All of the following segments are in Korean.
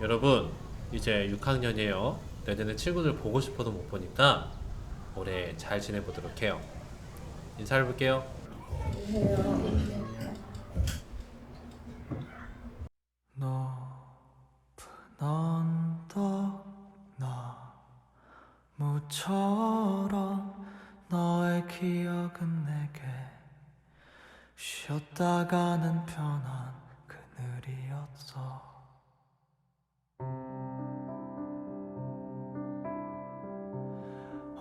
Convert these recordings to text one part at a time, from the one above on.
여러분 이제 6학년이에요. 내년에 친구들 보고 싶어도 못 보니까 올해 잘 지내보도록 해요. 인사해 볼게요. 높은 언덕 나무처럼 너의 기억은 내게 쉬었다 가는 편한 그늘이었어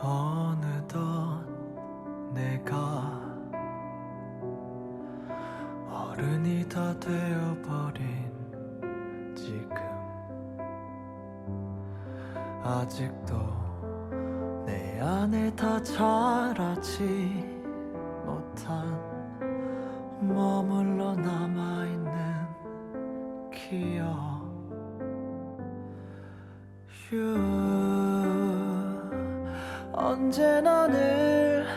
어느덧 내가 어른이 다 되어버린 지금 아직도 내 안에 다 자라지 못한 머물러 남아있는 기억 언제나 늘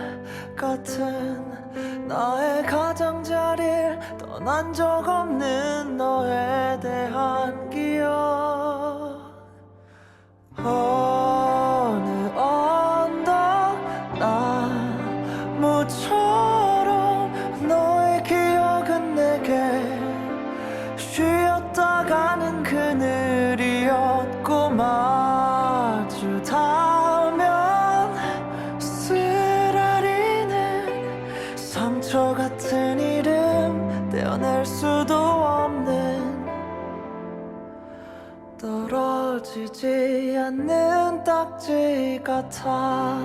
같은 나의 가장자리를 떠난 적 없는 너에 대한 기억. 어느 언덕 나무처럼 너의 기억은 내게 쉬었다 가는 그늘이었고 마 상처 같은 이름 떼어낼 수도 없는 떨어지지 않는 딱지 같아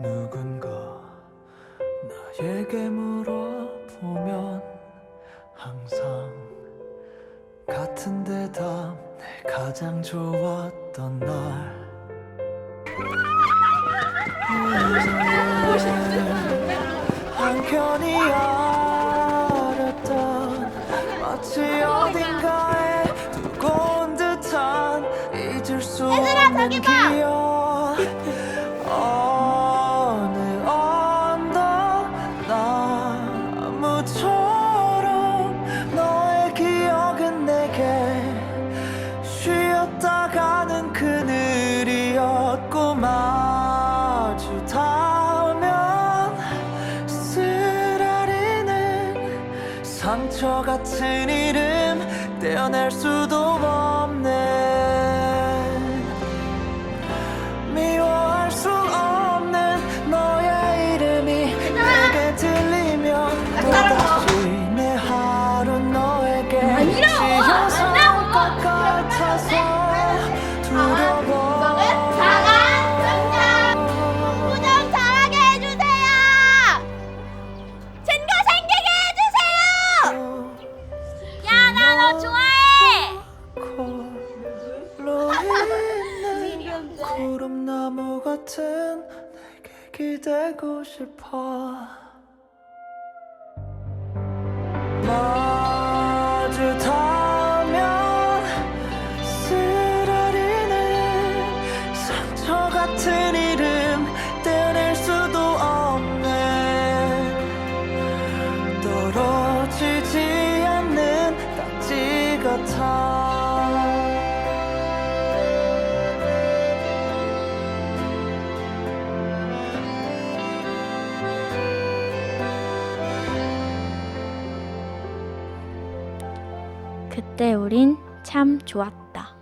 누군가 나에게 물어보면 항상 같은 대답 내 가장 좋았던 날. 한편이 아렸던 마치 어딘가에 두고 온 듯한 잊을 수 없는 기억. 어느 언덕 나무처 상처 같은 이름 떼어낼 수도 없네. 미워할 수 없는 너의 이름이 내게 들리면 또다시 내 하루 너에게 지어 같은 내게 기대고 싶어. 마주 닿으면 쓰라리는 상처 같은 이름 떼낼 수도 없네. 떨어지지 않는 딱지 같아 그때 우린 참 좋았다.